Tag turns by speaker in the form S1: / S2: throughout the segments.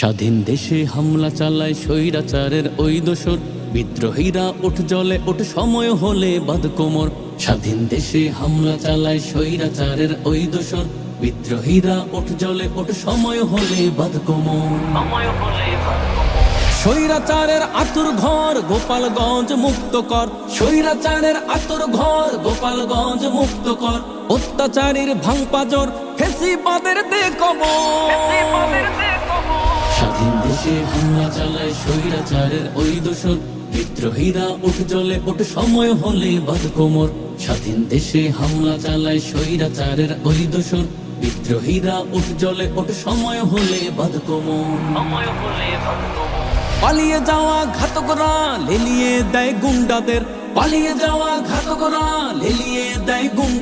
S1: স্বাধীন দেশে হামলা চালায় স্বৈরাচারের ওই দোসর। বিদ্রোহীরা ওঠ জলে ওঠ সময় হলে বাদ কোমর। স্বাধীন দেশে হামলা চালায় স্বৈরাচারের ওই দোসর। বিদ্রোহীরা ওঠ জলে ওঠ সময় হলে বাদ কোমর। স্বৈরাচারের আতুর ঘর গোপালগঞ্জ মুক্ত কর। স্বৈরাচারের আতুর ঘর গোপালগঞ্জ মুক্ত কর। অত্যাচারীর ভাঙপাজর ফেসিবাদের দেখবর স্বাধীন দেশে হামলা চালায় স্বৈরাচারের ওই দোষর। বিদ্রোহীরা উঠ জলে ওঠ সময় হলে বাদ কোমর স্বাধীন দেশে হামলা চালায় স্বৈরাচারের ওই দোষর। বিদ্রোহীরা উঠ জলে ওঠ সময় হলে বাদ কোমর পালিয়ে যাওয়া ঘাতকরা লেলিয়ে দেয় গুন্ডাদের। পালিয়ে যাওয়া ঘাতকরা লেলিয়ে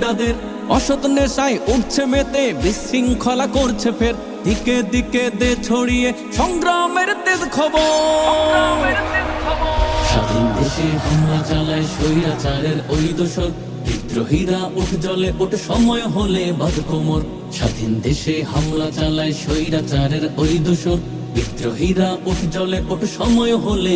S1: গুন্ডাদের অসৎ নেশায় উঠছে মেতে, বিশৃঙ্খলা করছে ফের। দিকে দিকে দে ছড়িয়ে সংগ্রামের তেজ খবর। স্বাধীন দেশে হামলা চালায় স্বৈরাচারের ওই দোষর। বিদ্রোহীরা উঠ জলে ওঠ সময় হলে বাদ কোমর স্বাধীন দেশে হামলা চালায় স্বৈরাচারের ওই দোষর। বিদ্রোহীরা উঠ জলে ওঠ সময় হলে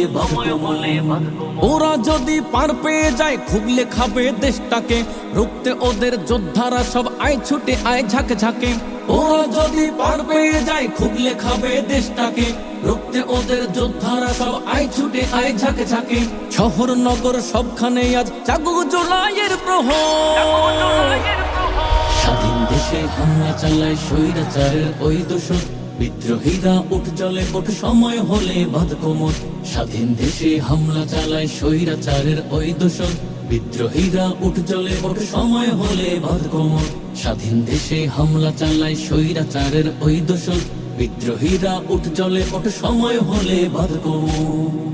S1: ওরা যদি পার পেয়ে যায় খুবলে খাবে দেশটাকে। রুখতে ওদের যোদ্ধারা সব আয় ছুটে আয় ঝাঁকে ঝাঁকে। ওরা যদি পার পেয়ে যায় খুবলে খাবে দেশটাকে। রুখতে ওদের যোদ্ধারা সব আই ছুটে আই ঝাঁকে ঝাঁকে। শহর নগর সবখানে আজ জাগুক জোলাইয়ের প্রহর। স্বাধীন দেশে হামলা চালায় স্বৈরাচারের ওই দোষর। বিদ্রোহীরা উঠ জলে উঠ সময় হলে বাদ কোমর। স্বাধীন দেশে হামলা চালায় স্বৈরাচারের ওই দোষণ বিদ্রোহীরা উঠ জলে উঠ সময় হলে বাদ কোমর। স্বাধীন দেশে হামলা চালায় স্বৈরাচারের ওই দোষর। বিদ্রোহীরা উঠ জলে ওঠ, সময় হলে বাদ কোমর।